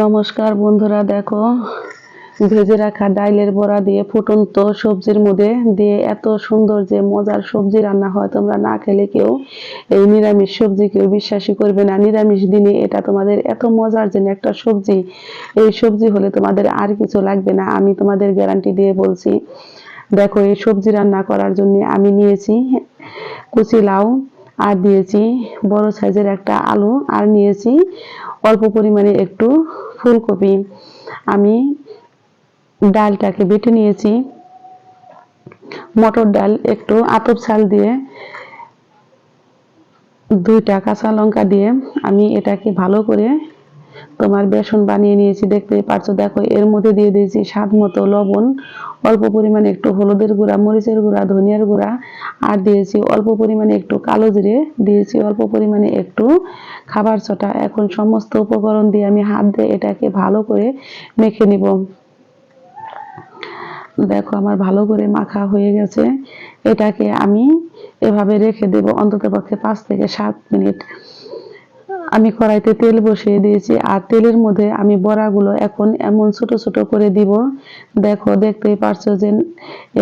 নমস্কার বন্ধুরা, দেখো, ভেজে রাখা ডাইলের বড়া দিয়ে ফুটন্ত সবজির মধ্যে দিয়ে এত সুন্দর যে মজার সবজি রান্না হয়। তোমরা না খেলে কেউ এই নিরামিষ সবজি কেউ বিশ্বাসই করবে না। নিরামিষ দিনে এটা তোমাদের এত মজার যেন একটা সবজি। এই সবজি হলে তোমাদের আর কিছু লাগবে না। আমি তোমাদের গ্যারান্টি দিয়ে বলছি, দেখো, এই সবজি রান্না করার জন্য আমি নিয়েছি কুচি লাউ আর দিয়েছি বড় সাইজের একটা আলু আর নিয়েছি অল্প পরিমাণে একটু ফুলকপি, আমি ডালটাকে বেটে নিয়েছি। মটর ডাল একটু আতপ চাল দিয়ে, দুইটা কাঁচা লঙ্কা দিয়ে আমি এটাকে ভালো করে তোমার বেসন বানিয়ে নিয়েছি, দেখতে পারছ? দেখো, এর মধ্যে দিয়ে দিয়েছি স্বাদ মতো লবণ, অল্প পরিমাণে একটু হলুদের গুঁড়া, মরিচের গুঁড়া, ধনিয়ার গুঁড়া, আর দিয়েছি অল্প পরিমাণে একটু কালো জিরে, দিয়েছি অল্প পরিমাণে একটু খাবার ছটা। এখন সমস্ত উপকরণ দিয়ে আমি হাত দিয়ে এটাকে ভালো করে মেখে নিব। দেখো, আমার ভালো করে মাখা হয়ে গেছে। এটাকে আমি এভাবে রেখে দেব অন্তত পক্ষে পাঁচ থেকে সাত মিনিট। আমি কড়াইতে তেল বসিয়ে দিয়েছি আর তেলের মধ্যে আমি বড়াগুলো এখন এমন ছোট ছোট করে দিব। দেখো, দেখতেই পারছ যে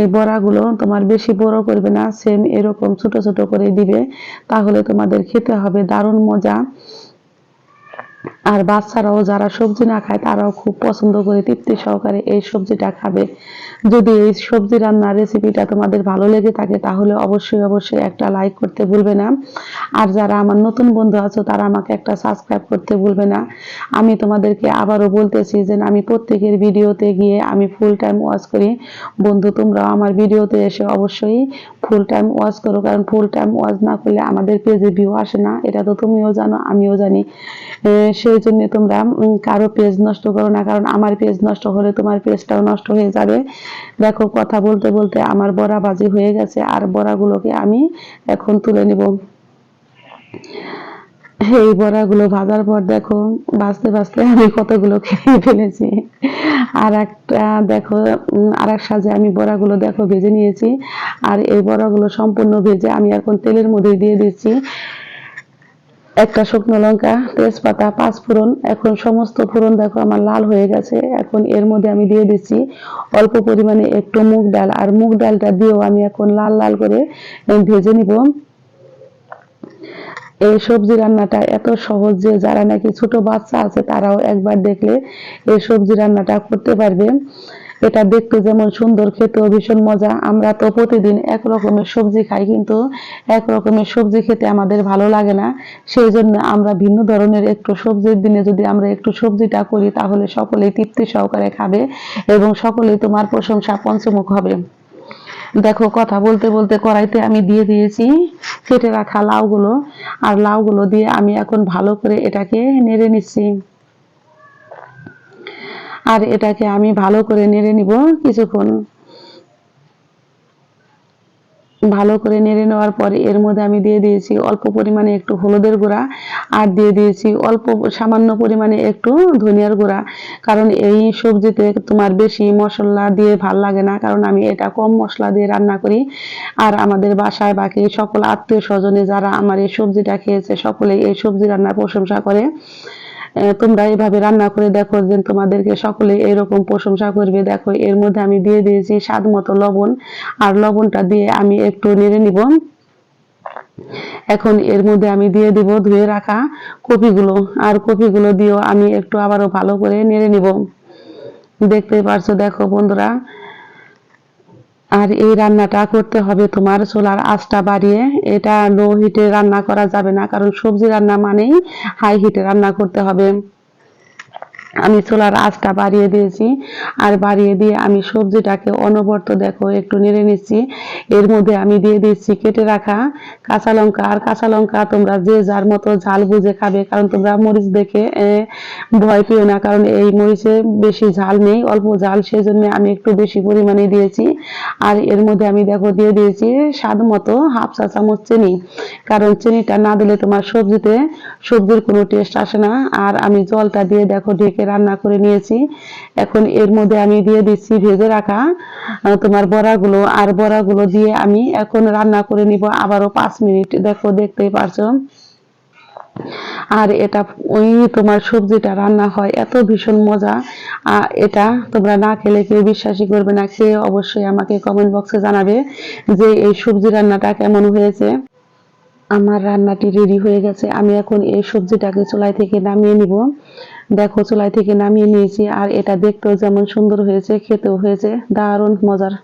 এই বড়াগুলো তোমার বেশি বড় করবে না সেম এরকম ছোট ছোট করে দিবে। তাহলে তোমাদের খেতে হবে দারুণ মজা। আর বাচ্চারাও যারা সবজি না খায় তারাও খুব পছন্দ করে তৃপ্তি সহকারে এই সবজিটা খাবে। যদি এই সবজি রান্নার রেসিপিটা তোমাদের ভালো লেগে থাকে তাহলে অবশ্যই অবশ্যই একটা লাইক করতে ভুলবে না। আর যারা আমার নতুন বন্ধু আছো তারা আমাকে একটা সাবস্ক্রাইব করতে ভুলবে না। আমি তোমাদেরকে আবারও বলতেছি যে আমি প্রত্যেকের ভিডিওতে গিয়ে আমি ফুল টাইম ওয়াচ করি। বন্ধু তোমরাও আমার ভিডিওতে এসে অবশ্যই ফুল টাইম ওয়াচ করো কারণ ফুল টাইম ওয়াচ না করলে আমাদের পেজে ভিউ আসে না। এটা তো তুমিও জানো আমিও জানি। এ, সেই জন্য তোমরা কারও পেজ নষ্ট করো না, কারণ আমার পেজ নষ্ট হলে তোমার পেজটাও নষ্ট হয়ে যাবে। দেখো, কথা বলতে বলতে আমার বড়া বাজি হয়ে গেছে, আর বড়াগুলোকে আমি এখন তুলে নিব। এই বড়াগুলো ভাজার পর দেখো বাঁচতে বাঁচতে আমি কতগুলো খেয়ে ফেলেছি। আর একটা দেখো আর এক সাজে আমি বড়াগুলো দেখো ভেজে নিয়েছি। আর এই বড়াগুলো সম্পূর্ণ ভেজে আমি এখন তেলের মধ্যে দিয়ে দিচ্ছি। একটা শুকনো লঙ্কা, তেজপাতা, পাঁচ ফোড়ন। এখন সমস্ত ফোড়ন দেখো আমার লাল হয়ে গেছে। এখন এর মধ্যে আমি দিয়ে দিচ্ছি অল্প পরিমাণে একটু মুগ ডাল। আর মুগ ডালটা দিয়েও আমি এখন লাল লাল করে ভেজে নিব। এই সবজি রান্নাটা এত সহজ যে যারা নাকি ছোট বাচ্চা আছে তারাও একবার দেখলে এই সবজি রান্নাটা করতে পারবে। এটা দেখতে যেমন সুন্দর, খেতেও ভীষণ মজা। আমরা তো প্রতিদিন এক রকমের সবজি খাই, কিন্তু এক রকমের সবজি খেতে আমাদের ভালো লাগে না। সেই জন্য আমরা ভিন্ন ধরনের একটু সবজির দিনে যদি আমরা একটু সবজিটা করি, তাহলে সকলেই তৃপ্তি সহকারে খাবে এবং সকলেই তোমার প্রশংসা পঞ্চমুখ হবে। দেখো, কথা বলতে বলতে কড়াইতে আমি দিয়ে দিয়েছি কেটে রাখা লাউগুলো। আর লাউগুলো দিয়ে আমি এখন ভালো করে এটাকে নেড়ে নিচ্ছি। আর এটাকে আমি ভালো করে নেড়ে নিব কিছুক্ষণ। ভালো করে নেড়ে নেওয়ার পরে এর মধ্যে আমি দিয়ে দিয়েছি অল্প পরিমাণে একটু হলুদের গুঁড়া আর দিয়ে দিয়েছি অল্প সামান্য পরিমাণে একটু ধনিয়ার গুঁড়া। কারণ এই সবজিতে তোমার বেশি মশলা দিয়ে ভালো লাগে না, কারণ আমি এটা কম মশলা দিয়ে রান্না করি। আর আমাদের বাসায় বাকি সকল আত্মীয় স্বজনে যারা আমার এই সবজিটা খেয়েছে সকলে এই সবজি রান্নার প্রশংসা করে। তোমরা এভাবে রান্না করে দেখো যে তোমাদেরকে সকলে এরকম প্রশংসা করবে। দেখো, এর মধ্যে আমি দিয়ে দিয়েছি স্বাদ মতো লবণ। আর লবণটা দিয়ে আমি একটু নেড়ে নিব। এখন এর মধ্যে আমি দিয়ে দিব ধুয়ে রাখা কপিগুলো। আর কপিগুলো দিয়েও আমি একটু আবারও ভালো করে নেড়ে নিব। দেখতে পারছ, দেখো বন্ধুরা আর এই রান্নাটা করতে হবে তোমার চোলার আঁচটা বাড়িয়ে। এটা লো হিটে রান্না করা যাবে না, কারণ সবজি রান্না মানেই হাই হিটে রান্না করতে হবে। আমি চুলার আঁচটা বাড়িয়ে দিয়েছি। আর বাড়িয়ে দিয়ে আমি সবজিটাকে অনবরত দেখো একটু নেড়ে নিচ্ছি। এর মধ্যে আমি দিয়ে দিচ্ছি কেটে রাখা কাঁচা লঙ্কা। আর কাঁচা লঙ্কা তোমরা যে যার মতো ঝাল বুঝে খাবে, কারণ তোমরা মরিচ দেখে ভয় পেও না। কারণ এই মরিচে বেশি ঝাল নেই, অল্প ঝাল সেই জন্য আমি একটু বেশি পরিমাণে দিয়েছি। আর এর মধ্যে আমি দেখো দিয়ে দিয়েছি স্বাদ মতো হাফ চা চামচ চিনি। কারণ চিনিটা না দিলে তোমার সবজিতে সবজির কোনো টেস্ট আসে না। আর আমি জলটা দিয়ে দেখো ঢেকে রান্না করে নিয়েছি। এখন এর মধ্যে আমি দিয়ে দিচ্ছি ভেজে রাখা তোমার বড়াগুলো। আর বড়াগুলো দিয়ে আমি এখন রান্না করে নিব আবারও পাঁচ মিনিট। দেখো, দেখতেই পারছ? আর এটা ওই তোমার সবজিটা রান্না হয়, এত ভীষণ মজা। এটা তোমরা না খেলে কেউ বিশ্বাসই করবে না, খেয়ে অবশ্যই আমাকে কমেন্ট বক্সে জানাবে যে এই সবজি রান্নাটা কেমন হয়েছে। আমার রান্নাটি রেডি হয়ে গেছে, আমি এখন এই সবজিটাকে চুলাই থেকে নামিয়ে নিব। দেখো চুলাই থেকে নামিয়ে নিয়েছি, আর এটা দেখতেও যেমন সুন্দর হয়েছে, খেতেও হয়েছে, দারুণ মজার।